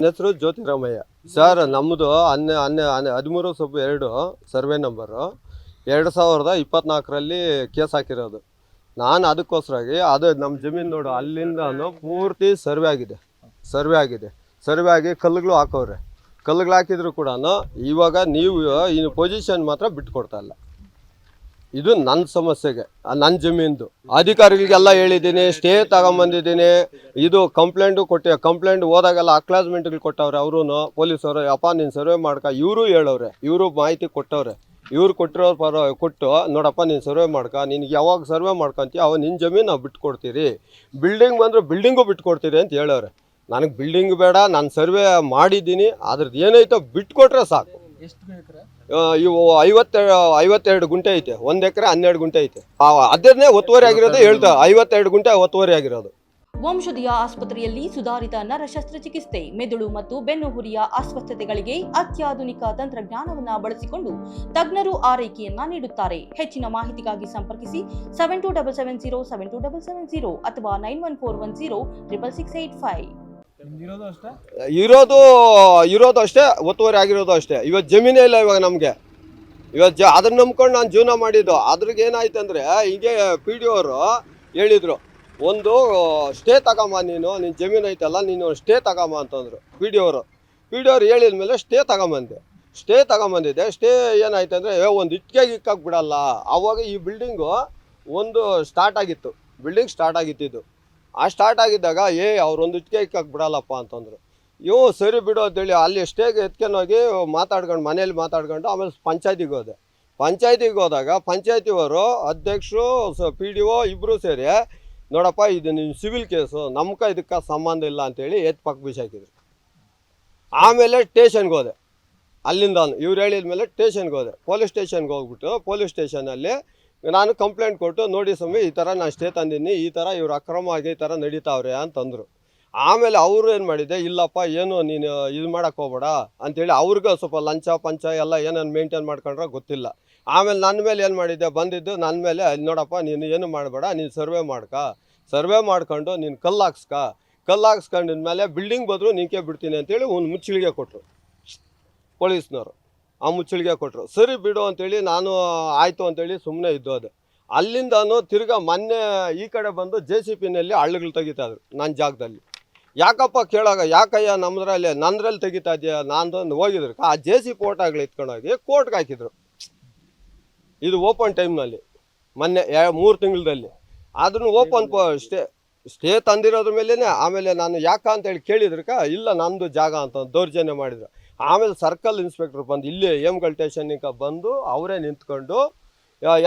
ನನ್ನ ಹೆಸರು ಜ್ಯೋತಿರಾಮಯ್ಯ ಸರ್ ನಮ್ಮದು ಹನ್ನೆ ಹನ್ನೆ ಹನ್ನೆ, ಹದಿಮೂರು ಸೊಬ್ಬು ಎರಡು ಸರ್ವೆ ನಂಬರು. ಎರಡು ಸಾವಿರದ ಇಪ್ಪತ್ನಾಲ್ಕರಲ್ಲಿ ಕೇಸ್ ಹಾಕಿರೋದು. ನಾನು ಅದಕ್ಕೋಸ್ಕರಾಗಿ ಅದು ನಮ್ಮ ಜಮೀನು ನೋಡು ಅಲ್ಲಿಂದ ಪೂರ್ತಿ ಸರ್ವೆ ಆಗಿದೆ. ಸರ್ವೆ ಆಗಿದೆ. ಸರ್ವೆ ಆಗಿ ಕಲ್ಲುಗಳು ಹಾಕೋರೆ ಕಲ್ಲುಗಳು ಹಾಕಿದ್ರು ಕೂಡ ಇವಾಗ ನೀವು ಈ ಪೊಸಿಷನ್ ಮಾತ್ರ ಬಿಟ್ಕೊಡ್ತಾ ಇಲ್ಲ. ಇದು ನನ್ನ ಸಮಸ್ಯೆಗೆ ನನ್ನ ಜಮೀನ್ದು. ಅಧಿಕಾರಿಗಳಿಗೆಲ್ಲ ಹೇಳಿದ್ದೀನಿ, ಸ್ಟೇ ತಗೊಂಬಂದಿದ್ದೀನಿ. ಇದು ಕಂಪ್ಲೇಂಟು ಕೊಟ್ಟೆ ಕಂಪ್ಲೇಂಟ್ ಹೋದಾಗೆಲ್ಲ ಅಕ್ಲಾಸ್ಮೆಂಟ್ಗಳು ಕೊಟ್ಟವ್ರೆ ಅವರೂ ಪೊಲೀಸವರು ಅಪ್ಪ ನೀನು ಸರ್ವೆ ಮಾಡ್ಕ, ಇವರು ಹೇಳವ್ರೆ, ಇವರು ಮಾಹಿತಿ ಕೊಟ್ಟವ್ರೆ. ಇವ್ರು ಕೊಟ್ಟಿರೋ ಪರ, ಕೊಟ್ಟು, ನೋಡಪ್ಪ ನೀನು ಸರ್ವೆ ಮಾಡ್ಕ ನಿನ್ಗೆ ಯಾವಾಗ ಸರ್ವೆ ಮಾಡ್ಕೊಂತೀಯ, ಅವಾಗ ನಿನ್ನ ಜಮೀನು ನಾವು ಬಿಟ್ಕೊಡ್ತೀರಿ. ಬಿಲ್ಡಿಂಗ್ ಬಂದರೆ ಬಿಲ್ಡಿಂಗು ಬಿಟ್ಕೊಡ್ತೀರಿ ಅಂತ ಹೇಳೋರೆ ನನಗೆ ಬಿಲ್ಡಿಂಗ್ ಬೇಡ, ನಾನು ಸರ್ವೆ ಮಾಡಿದ್ದೀನಿ ಅದ್ರದ್ದು ಏನೈತೋ ಬಿಟ್ಕೊಟ್ರೆ ಸಾಕು. ಇವು ಐವತ್ತೆರಡು ಐವತ್ತೆರಡು ಗುಂಟೆ ಐತೆ. ಒಂದು ಎಕರೆ ಹನ್ನೆರಡು ಗುಂಟೆ ಐತೆ. ಆ, ಅದನ್ನೇ ಒತ್ತುವರಿ ಆಗಿರೋದು ಹೇಳ್ತಾ ಐವತ್ತೆರಡು ಗುಂಟೆ ಒತ್ತುವರಿ ಆಗಿರೋದು. ವಂಶದಿಯ ಆಸ್ಪತ್ರೆಯಲ್ಲಿ ಸುಧಾರಿತ ನರ ಶಸ್ತ್ರಚಿಕಿತ್ಸೆ ಮೆದುಳು ಮತ್ತು ಬೆನ್ನುಹುರಿಯ ಅಸ್ವಸ್ಥತೆಗಳಿಗೆ ಅತ್ಯಾಧುನಿಕ ತಂತ್ರಜ್ಞಾನವನ್ನ ಬಳಸಿಕೊಂಡು ತಜ್ಞರು ಆರೈಕೆಯನ್ನ ನೀಡುತ್ತಾರೆ. ಹೆಚ್ಚಿನ ಮಾಹಿತಿಗಾಗಿ ಸಂಪರ್ಕಿಸಿ seven two double seven zero seven two double seven zero ಅಥವಾ nine one four one zero triple six eight five ಇರೋದು ಇರೋದು ಅಷ್ಟೇ, ಒತ್ತುವರಿ ಆಗಿರೋದು ಅಷ್ಟೇ. ಇವತ್ತು ಜಮೀನೇ ಇಲ್ಲ ಇವಾಗ ನಮಗೆ. ಇವತ್ತು ಜ, ಅದನ್ನ ನಂಬ್ಕೊಂಡು ನಾನು ಜೀವನ ಮಾಡಿದ್ದು. ಅದ್ರಿಗೆ ಏನಾಯ್ತು ಅಂದರೆ, ಹಿಂಗೆ ಪಿ ಡಿ ಅವರು ಹೇಳಿದರು, ಒಂದು ಸ್ಟೇ ತಗೊಂಬ ನೀನು ನಿನ್ನ ಜಮೀನು ಐತಲ್ಲ, ನೀನು ಸ್ಟೇ ತಗೊಂಬ ಅಂತಂದರು ಪಿ ಡಿ ಅವರು. ಪಿ ಡಿ ಅವ್ರು ಹೇಳಿದ ಮೇಲೆ ಸ್ಟೇ ತಗೊಂಬಂದೆ. ಸ್ಟೇ ತಗೊಂಬಂದಿದ್ದೆ. ಸ್ಟೇ ಏನಾಯ್ತು ಅಂದರೆ ಒಂದು ಇಟ್ಕೆಗೆ ಇಕ್ಕಾಗಿ ಬಿಡಲ್ಲ. ಆವಾಗ ಈ ಬಿಲ್ಡಿಂಗು ಒಂದು ಸ್ಟಾರ್ಟ್ ಆಗಿತ್ತು. ಬಿಲ್ಡಿಂಗ್ ಸ್ಟಾರ್ಟ್ ಆಗಿತ್ತಿದ್ದು ಆ ಸ್ಟಾರ್ಟ್ ಆಗಿದ್ದಾಗ, ಏ, ಅವ್ರೊಂದು ಇಕ್ಕ ಬಿಡಲ್ಲಪ್ಪ ಅಂತಂದರು. ಇವು ಸರಿ ಬಿಡು ಅಂತೇಳಿ ಅಲ್ಲಿ ಎಷ್ಟೇ ಎತ್ಕೊಂಡೋಗಿ ಮಾತಾಡ್ಕೊಂಡು, ಮನೇಲಿ ಮಾತಾಡ್ಕೊಂಡು ಆಮೇಲೆ ಪಂಚಾಯತಿಗೆ ಹೋದೆ. ಪಂಚಾಯತಿಗೆ ಹೋದಾಗ ಪಂಚಾಯತಿಯವರು ಅಧ್ಯಕ್ಷರು ಪಿ ಡಿ ಒ ಇಬ್ಬರು ಸೇರಿ, ನೋಡಪ್ಪ, ಇದು ನಿಮ್ಮ ಸಿವಿಲ್ ಕೇಸು ನಮ್ಗೆ ಇದಕ್ಕೆ ಸಂಬಂಧ ಇಲ್ಲ ಅಂತೇಳಿ ಎತ್ತು ಪಕ್ಕ ಬಿಸಾಕಿದ್ರು ಆಮೇಲೆ ಸ್ಟೇಷನ್ಗೆ ಹೋದೆ. ಅಲ್ಲಿಂದ ಇವ್ರು ಹೇಳಿದ ಮೇಲೆ ಸ್ಟೇಷನ್ಗೆ ಹೋದೆ. ಪೊಲೀಸ್ ಸ್ಟೇಷನ್ಗೆ ಹೋಗ್ಬಿಟ್ಟು, ಪೊಲೀಸ್ ಸ್ಟೇಷನಲ್ಲಿ ನಾನು ಕಂಪ್ಲೇಂಟ್ ಕೊಟ್ಟು, ನೋಡಿ ಸ್ವಾಮಿ, ಈ ಥರ ನಾನು ಸ್ಟೇ ತಂದಿನಿ ಈ ಥರ ಇವ್ರು ಅಕ್ರಮವಾಗಿ ಈ ಥರ ನಡೀತಾವ್ರೆ ಅಂತಂದರು. ಆಮೇಲೆ ಅವರು ಏನು ಮಾಡಿದೆ, ಇಲ್ಲಪ್ಪ, ಏನು ನೀನು ಇದು ಮಾಡೋಕ್ಕೆ ಹೋಗ್ಬೇಡ ಅಂತೇಳಿ ಅವ್ರಿಗೆ ಸ್ವಲ್ಪ ಲಂಚ ಪಂಚ ಎಲ್ಲ ಏನೇನು ಮೇಂಟೈನ್ ಮಾಡ್ಕೊಂಡ್ರೆ ಗೊತ್ತಿಲ್ಲ. ಆಮೇಲೆ ನನ್ನ ಮೇಲೆ ಏನು ಮಾಡಿದ್ದೆ ಬಂದಿದ್ದು ನನ್ನ ಮೇಲೆ, ನೋಡಪ್ಪ, ನೀನು ಏನು ಮಾಡಬೇಡ, ನೀನು ಸರ್ವೆ ಮಾಡ್ಕ. ಸರ್ವೆ ಮಾಡ್ಕೊಂಡು ನೀನು ಕಲ್ಲು ಹಾಕ್ಸ್ಕ. ಕಲ್ಲು ಹಾಕ್ಸ್ಕೊಂಡಿದ್ಮೇಲೆ ಬಿಲ್ಡಿಂಗ್ ಬದಲು ನಿಂಕೆ ಬಿಡ್ತೀನಿ ಅಂತೇಳಿ ಒಂದು ಮುಚ್ಚಳಿಗೆ ಕೊಟ್ಟರು ಪೊಲೀಸ್ನವರು. ಆ ಮುಚ್ಚಳಿಗೆ ಕೊಟ್ಟರು ಸರಿ ಬಿಡು ಅಂತೇಳಿ ನಾನು ಆಯಿತು ಅಂತೇಳಿ ಸುಮ್ಮನೆ ಇದ್ದು ಅದು. ಅಲ್ಲಿಂದನು ತಿರ್ಗಾ ಮೊನ್ನೆ ಈ ಕಡೆ ಬಂದು ಜೆ ಸಿ ಪಿನಲ್ಲಿ ಹಳ್ಳಗಳು ತೆಗಿತಾ ಇದ್ರು ನನ್ನ ಜಾಗದಲ್ಲಿ. ಯಾಕಪ್ಪ ಕೇಳಾಗ ಯಾಕಯ್ಯ ನಮ್ಮದ್ರಲ್ಲಿ ನಂದ್ರಲ್ಲಿ ತೆಗಿತಾ ಇದೆಯಾ ನಾನು ಹೋಗಿದ್ರು. ಆ ಜೆ ಸಿ ಫೋಟೋಗಳು ಎತ್ಕೊಂಡೋಗಿ ಕೋರ್ಟ್ಗೆ ಹಾಕಿದ್ರು. ಇದು ಓಪನ್ ಟೈಮ್ನಲ್ಲಿ, ಮೊನ್ನೆ ಮೂರು ತಿಂಗಳದಲ್ಲಿ. ಆದ್ರೂ ಓಪನ್ ಸ್ಟೇ ಸ್ಟೇ ತಂದಿರೋದ್ರ ಮೇಲೇ ಆಮೇಲೆ ನಾನು ಯಾಕ ಅಂತೇಳಿ ಕೇಳಿದ್ರಕ್ಕ ಇಲ್ಲ ನಂದು ಜಾಗ ಅಂತ ದೌರ್ಜನ್ಯ ಮಾಡಿದ್ರು. ಆಮೇಲೆ ಸರ್ಕಲ್ ಇನ್ಸ್ಪೆಕ್ಟರ್ ಬಂದು, ಇಲ್ಲೇ ಏಮ್ಗಲ್ ಸ್ಟೇಷನ್ನಿಗೆ ಬಂದು, ಅವರೇ ನಿಂತ್ಕೊಂಡು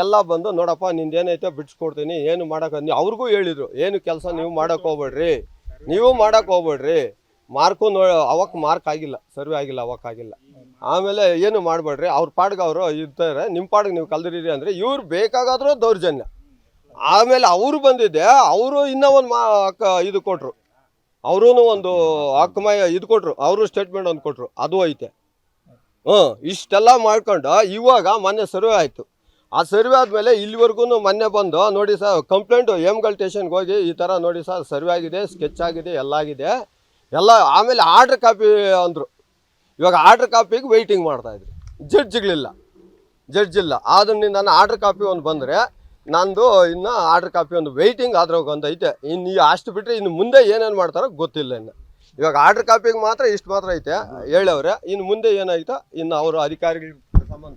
ಎಲ್ಲ ಬಂದು, ನೋಡಪ್ಪ, ನಿಂದು ಏನೈತೆ, ಬಿಡಿಸ್ಕೊಡ್ತೀನಿ, ಏನು ಮಾಡೋಕೆ ಅವ್ರಿಗೂ ಹೇಳಿದರು, ಏನು ಕೆಲಸ ನೀವು ಮಾಡೋಕೆ ಹೋಗ್ಬೇಡ್ರಿ, ನೀವು ಮಾಡೋಕೆ ಹೋಗ್ಬೇಡ್ರಿ. ಮಾರ್ಕು ನೋ ಅವಕ್ಕೆ ಮಾರ್ಕ್ ಆಗಿಲ್ಲ, ಸರ್ವೆ ಆಗಿಲ್ಲ ಅವಕ್ಕೆ ಆಗಿಲ್ಲ. ಆಮೇಲೆ ಏನು ಮಾಡಬೇಡ್ರಿ, ಅವ್ರ ಪಾಡ್ಗೆ ಅವರು ಇರ್ತಾರೆ ನಿಮ್ಮ ಪಾಡ್ಗೆ ನೀವು ಕಲ್ದಿರೀರಿ ಅಂದರೆ, ಇವ್ರು ಬೇಕಾಗಾದ್ರೂ ದೌರ್ಜನ್ಯ. ಆಮೇಲೆ ಅವರು ಬಂದಿದ್ದೆ, ಅವರು ಇನ್ನೂ ಒಂದು ಮಾ ಇದು ಕೊಟ್ಟರು ಅವರೂ ಒಂದು ಆಕ್ಮಯ ಇದು ಕೊಟ್ಟರು ಅವರು ಸ್ಟೇಟ್ಮೆಂಟ್ ಒಂದು ಕೊಟ್ಟರು ಅದು ಐತೆ. ಹ್ಞೂ, ಇಷ್ಟೆಲ್ಲ ಮಾಡ್ಕೊಂಡು ಇವಾಗ ಮೊನ್ನೆ ಸರ್ವೆ ಆಯಿತು. ಆ ಸರ್ವೆ ಆದಮೇಲೆ ಇಲ್ಲಿವರೆಗೂ ಮೊನ್ನೆ ಬಂದು ನೋಡಿ ಸರ್ ಕಂಪ್ಲೇಂಟು ಎಮ್ಗಲ್ ಸ್ಟೇಷನ್ಗೆ ಹೋಗಿ ಈ ಥರ ನೋಡಿ ಸರ್ ಸರ್ವೆ ಆಗಿದೆ ಸ್ಕೆಚ್ ಆಗಿದೆ, ಎಲ್ಲ ಆಗಿದೆ. ಎಲ್ಲ ಆಮೇಲೆ ಆರ್ಡ್ರ್ ಕಾಪಿ ಅಂದರು. ಇವಾಗ ಆರ್ಡ್ರ್ ಕಾಪಿಗೆ ವೆಯ್ಟಿಂಗ್ ಮಾಡ್ತಾಯಿದ್ರು ಜಡ್ಜ್ಗಳಿಲ್ಲ ಜಡ್ಜ್ ಇಲ್ಲ. ಅದನ್ನ ನಾನು ಆರ್ಡ್ರ್ ಕಾಪಿ ಒಂದು ಬಂದರೆ ನಂದು ಇನ್ನು ಆರ್ಡ್ರ್ ಕಾಪಿ ಒಂದು ವೆಯ್ಟಿಂಗ್ ಅದ್ರಾಗ ಒಂದು ಐತೆ ಇನ್ನು ಈ ಅಷ್ಟು ಬಿಟ್ಟರೆ ಇನ್ನು ಮುಂದೆ ಏನೇನು ಮಾಡ್ತಾರೋ ಗೊತ್ತಿಲ್ಲ ಇನ್ನು. ಇವಾಗ ಆರ್ಡ್ರ್ ಕಾಪಿಗೆ ಮಾತ್ರ ಇಷ್ಟು ಮಾತ್ರ ಐತೆ ಹೇಳವ್ರೆ. ಇನ್ನು ಮುಂದೆ ಏನಾಯ್ತೋ ಇನ್ನು ಅವರು ಅಧಿಕಾರಿಗಳಿಗೆ ಸಂಬಂಧ